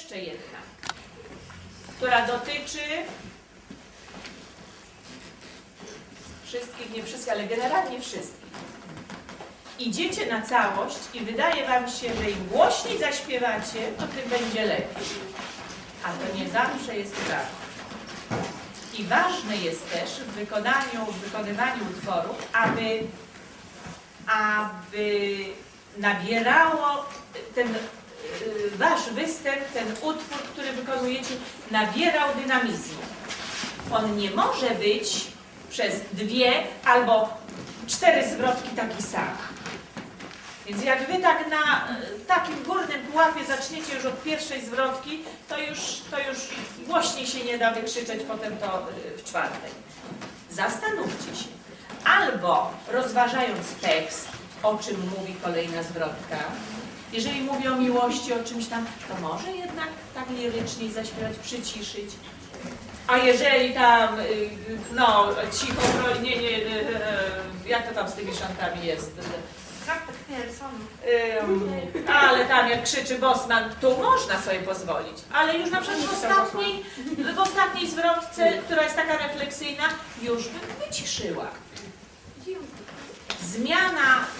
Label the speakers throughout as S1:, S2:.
S1: jeszcze jedna, która dotyczy wszystkich, nie wszystkich, ale generalnie wszystkich. Idziecie na całość i wydaje Wam się, że im głośniej zaśpiewacie, to tym będzie lepiej. A to nie zawsze jest tak. I ważne jest też w wykonaniu, w wykonywaniu utworu, aby, aby nabierało ten wasz występ, ten utwór, który wykonujecie, nabierał dynamizmu. On nie może być przez dwie albo cztery zwrotki taki sam. Więc jak wy tak na y, takim górnym pułapie zaczniecie już od pierwszej zwrotki, to już, to już głośniej się nie da wykrzyczeć potem to y, w czwartej. Zastanówcie się. Albo rozważając tekst, o czym mówi kolejna zwrotka, jeżeli mówi o miłości, o czymś tam, to może jednak tak liryczniej zaśpiewać, przyciszyć. A jeżeli tam, y, no, cicho, no, nie, nie, y, y, jak to tam z tymi szantami jest? Ym, ale tam jak krzyczy Bosman, tu można sobie pozwolić. Ale już na przykład w ostatniej, w ostatniej zwrotce, która jest taka refleksyjna, już bym wyciszyła. Zmiana y,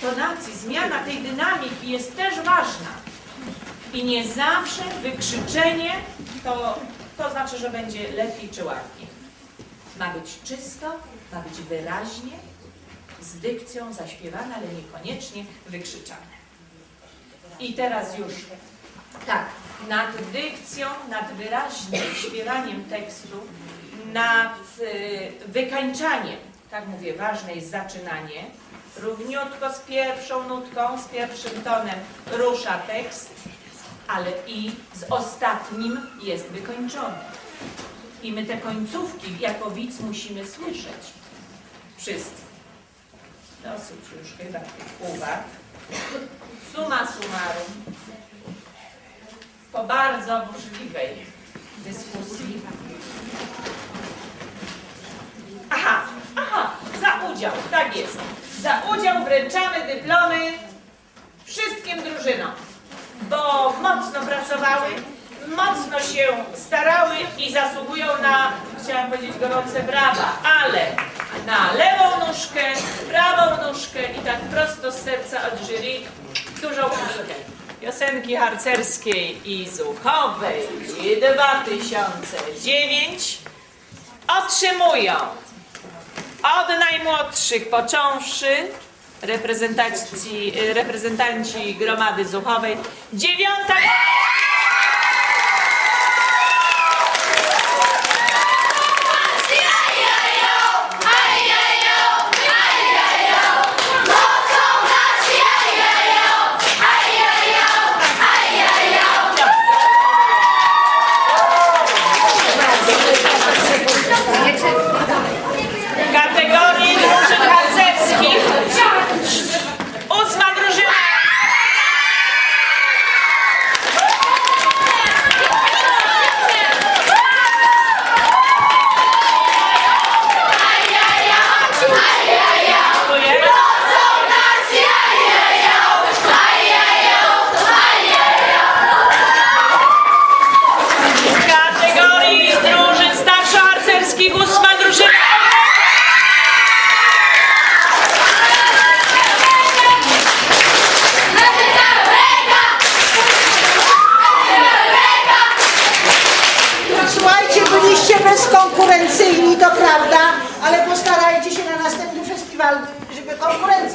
S1: tonacji, zmiana tej dynamiki jest też ważna. I nie zawsze wykrzyczenie to, to znaczy, że będzie lepiej czy ładniej. Ma być czysto, ma być wyraźnie, z dykcją zaśpiewane, ale niekoniecznie wykrzyczane. I teraz już tak, nad dykcją, nad wyraźnym śpiewaniem tekstu, nad y, wykańczaniem, tak mówię, ważne jest zaczynanie, równiutko z pierwszą nutką, z pierwszym tonem rusza tekst, ale i z ostatnim jest wykończony. I my te końcówki jako widz musimy słyszeć. Wszyscy. Dosyć już chyba tych uwag. Suma summarum, po bardzo burzliwej dyskusji. Aha, udział, tak jest. Za udział wręczamy dyplomy wszystkim drużynom, bo mocno pracowały, mocno się starały i zasługują na, chciałam powiedzieć, gorące brawa, ale na lewą nóżkę, prawą nóżkę i tak prosto z serca od jury dużą puszkę. Piosenki harcerskiej i zuchowej 2009 otrzymują od najmłodszych począwszy reprezentacji, reprezentanci gromady zuchowej dziewiąta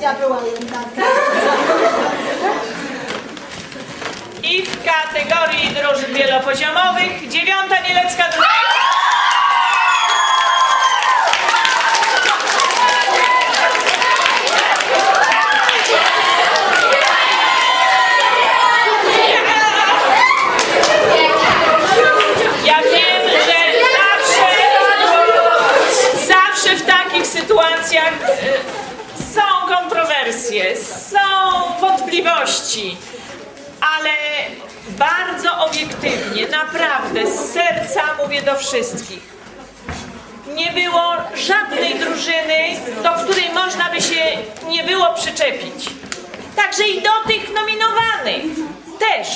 S2: jednak.
S1: I w kategorii drużyn wielopoziomowych dziewiąta mielecka drużyna. Ja wiem, że zawsze, zawsze w takich sytuacjach y, są kontrowersje, są wątpliwości, ale bardzo obiektywnie, naprawdę z serca mówię do wszystkich. Nie było żadnej drużyny, do której można by się nie było przyczepić. Także i do tych nominowanych też.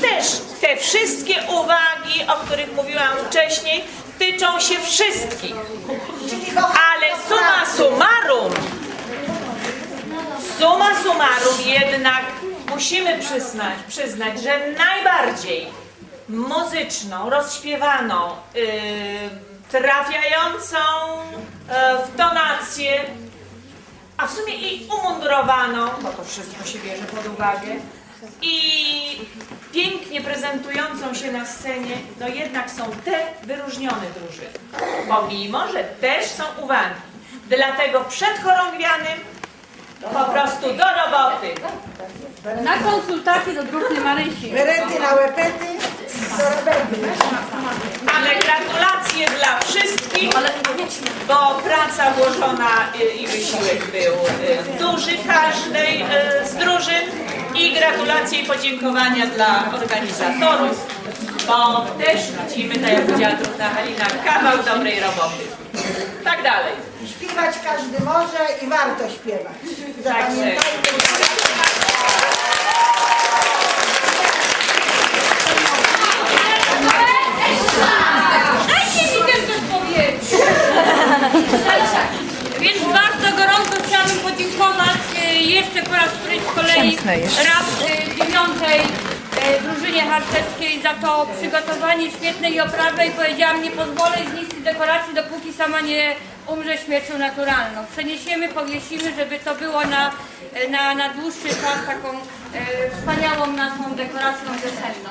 S1: też te wszystkie uwagi, o których mówiłam wcześniej, tyczą się wszystkich. Ale summa summarum, summa summarum jednak musimy przyznać, przyznać, że najbardziej muzyczną, rozśpiewaną, yy, trafiającą yy, w tonację, a w sumie i umundurowaną, bo to wszystko się bierze pod uwagę, i pięknie prezentującą się na scenie, no jednak są te wyróżnione drużyny. Pomimo, że też są uwagi. Dlatego przed chorągwianym po prostu do roboty.
S3: Na konsultacje do drużyny Marysi.
S2: Berety na łepety, do.
S1: Ale gratulacje dla wszystkich, bo praca włożona y, i wysiłek był y, duży każdej y, z drużyn i gratulacje i podziękowania dla organizatorów, bo też widzimy, tak jak powiedziała Trudna Halina, kawał dobrej roboty. Tak dalej.
S2: Śpiewać każdy może i warto śpiewać. Zapamiętajmy.
S3: Dajcie mi też coś powiedzieć. Więc bardzo gorąco chciałabym podziękować e, jeszcze po raz któryś z kolei raz e, dziewiątej drużynie harcerskiej za to przygotowanie świetnej oprawy i powiedziałam nie pozwolę zniszczyć dekoracji dopóki sama nie umrze śmiercią naturalną. Przeniesiemy, powiesimy, żeby to było na, e, na, na dłuższy czas taką e, wspaniałą naszą dekoracją wiosenną.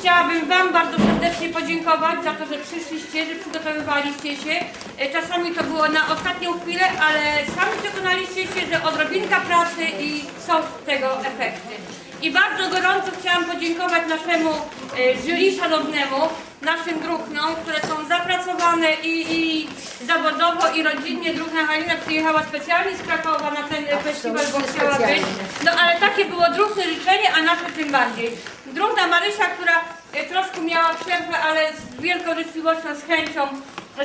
S3: Chciałabym Wam bardzo serdecznie podziękować za to, że przyszliście, że przygotowywaliście się. E, Czasami to było na ostatnią chwilę, ale sami przekonaliście się, że odrobinka pracy i są tego efekty. I bardzo gorąco chciałam podziękować naszemu e, jury szanownemu, naszym druhnom, które są zapracowane i, i zawodowo i rodzinnie. Druhna Halina przyjechała specjalnie z Krakowa na ten festiwal, bo chciała być. No ale takie było druhne życzenie, a nasze tym bardziej. Druhna Marysia, która e, troszkę miała przerwę, ale z wielką życzliwością, z chęcią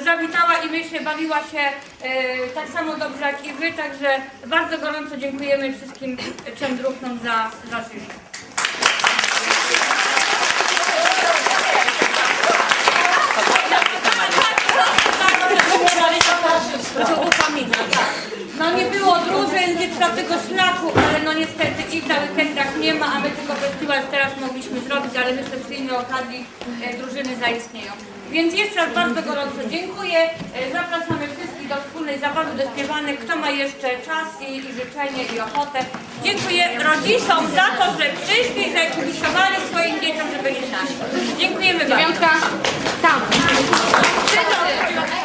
S3: zawitała i myślę, bawiła się e, tak samo dobrze jak i wy, także bardzo gorąco dziękujemy wszystkim trzem druhnom za, za upamiętniam. No nie było drużyn, nie trzeba tego szlaku, ale no niestety ich na weekendach nie ma, a my tylko festiwal teraz mogliśmy zrobić, ale myślę, że przy innej okazji e, drużyny zaistnieją. Więc jeszcze raz bardzo gorąco dziękuję. E, zapraszamy wszystkich do wspólnej zabawy, do śpiewanek. Kto ma jeszcze czas i, i życzenie i ochotę. Dziękuję rodzicom za to, że przyszli, że kibicowali swoim dzieciom, że byli z nami. Dziękujemy bardzo. Dziewiątka tam. Wszyscy.